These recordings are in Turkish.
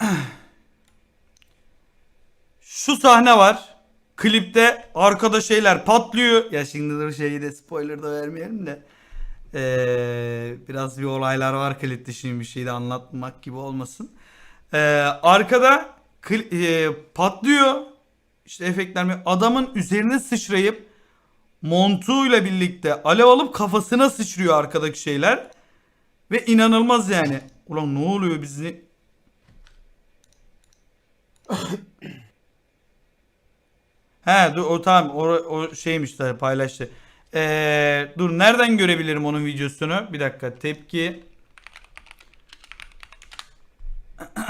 Şu sahne var. Klipte arkada şeyler patlıyor. Ya şimdi dur şeyi de spoiler da vermeyelim de. Ee, biraz bir olaylar var klipte şimdi bir şey de anlatmak gibi olmasın. Ee, arkada e, patlıyor. İşte efektler mi? Adamın üzerine sıçrayıp montuyla birlikte alev alıp kafasına sıçrıyor arkadaki şeyler. Ve inanılmaz yani. Ulan ne oluyor bizi? He dur o tamam o, o şeymiş de paylaştı. Ee, dur nereden görebilirim onun videosunu? Bir dakika tepki.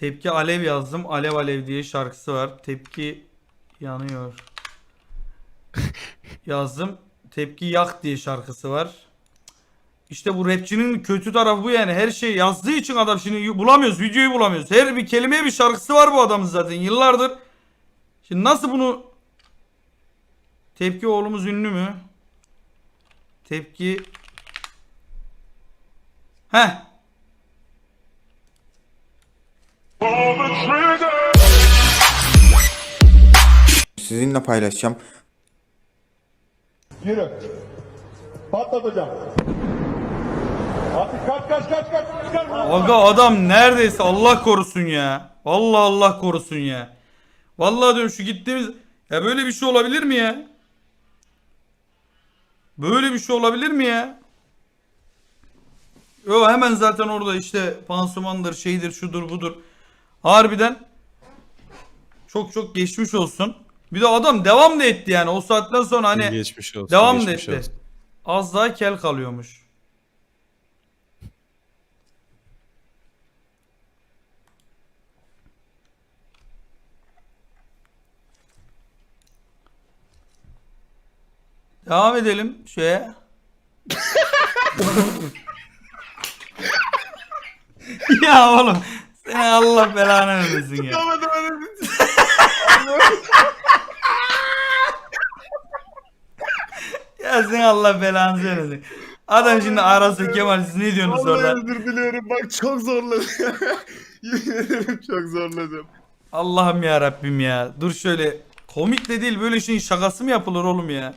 Tepki alev yazdım. Alev alev diye şarkısı var. Tepki yanıyor. yazdım. Tepki yak diye şarkısı var. İşte bu rapçinin kötü tarafı bu yani. Her şey yazdığı için adam şimdi bulamıyoruz. Videoyu bulamıyoruz. Her bir kelimeye bir şarkısı var bu adamın zaten. Yıllardır. Şimdi nasıl bunu Tepki oğlumuz ünlü mü? Tepki Heh. Sizinle paylaşacağım. Yürü. Patlatacağım. Kaç kaç kaç kaç. Aga adam neredeyse Allah korusun ya. Allah Allah korusun ya. Vallahi diyorum şu gittiğimiz ya böyle bir şey olabilir mi ya? Böyle bir şey olabilir mi ya? Yo hemen zaten orada işte pansumandır şeydir şudur budur. Harbiden çok çok geçmiş olsun. Bir de adam devam da etti yani o saatten sonra hani geçmiş olsun. devam da geçmiş etti. olsun. Az daha kel kalıyormuş. Devam edelim şeye. ya oğlum sen Allah belanı vermesin ya. ya sen Allah belanı vermesin. Adam şimdi arası Kemal siz ne diyorsunuz Vallahi orada? özür diliyorum bak çok zorladım. Yemin ederim çok zorladım. Allah'ım ya Rabbim ya. Dur şöyle komik de değil böyle şeyin şakası mı yapılır oğlum ya?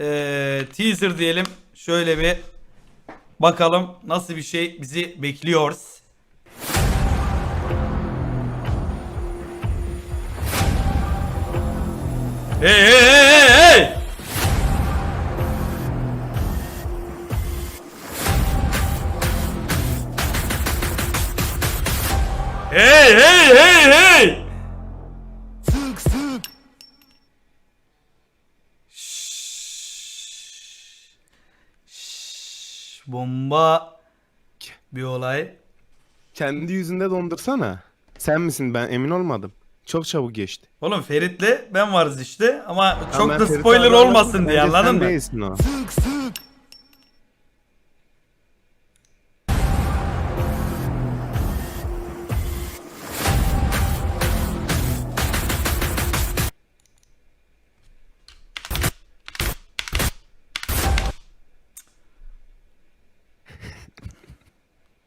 Ee, teaser diyelim. Şöyle bir bakalım nasıl bir şey bizi bekliyoruz. Hey hey hey hey hey! Hey hey hey Bomba bir olay. Kendi yüzünde dondursana. Sen misin ben emin olmadım. Çok çabuk geçti. Oğlum Ferit'le ben varız işte ama çok ben da Ferit spoiler olmasın diye Bence anladın sen mı? değilsin o. Sık sık.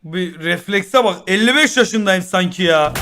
Bir reflekse bak 55 yaşındayım sanki ya.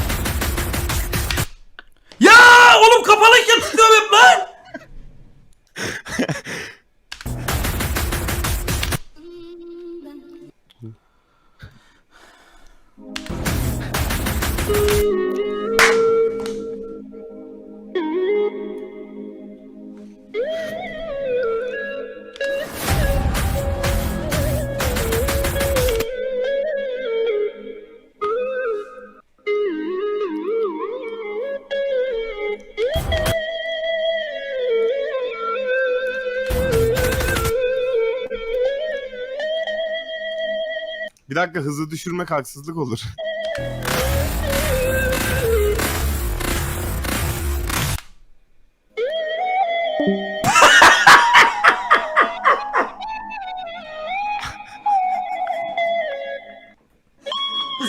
Dakika hızı düşürmek haksızlık olur.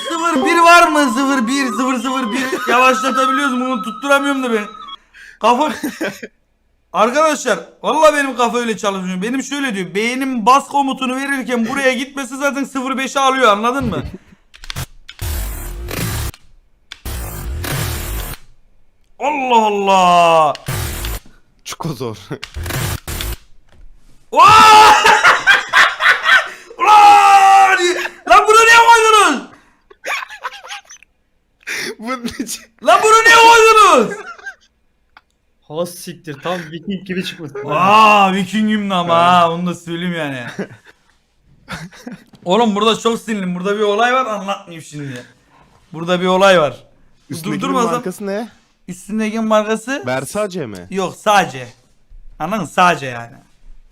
Sıfır bir var mı? Sıfır bir sıfır sıfır bir yavaşlatabiliyoruz? Bunu tutturamıyorum da ben. Kafa... Arkadaşlar valla benim kafa öyle çalışmıyor. Benim şöyle diyor. Beynim bas komutunu verirken buraya gitmesi zaten 0.5'i alıyor anladın mı? Allah Allah. Çok zor. Ulan! Lan bunu niye koydunuz? Bu ne? Lan bunu niye koydunuz? Ha siktir tam Viking gibi çıkmış. Aa Viking'im de ama ha onu da söyleyeyim yani. Oğlum burada çok sinirliyim. Burada bir olay var anlatmayayım şimdi. Burada bir olay var. Üstündeki markası ne? üstündeki markası Versace mi? yok sadece. Anladın mı? Sadece yani.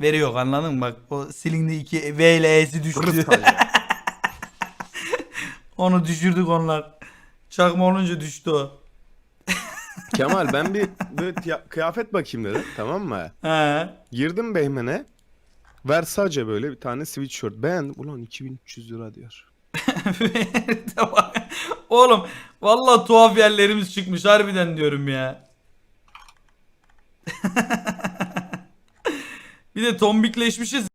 Veri yok anladın mı? Bak o silindi iki V ile E'si düştü. Onu düşürdük onlar. Çakma olunca düştü o. Kemal ben bir böyle tiya- kıyafet bakayım dedim tamam mı? He. Girdim Beymen'e. Versace böyle bir tane sweatshirt. Beğendim. Ulan 2300 lira diyor. Oğlum vallahi tuhaf yerlerimiz çıkmış harbiden diyorum ya. bir de tombikleşmişiz.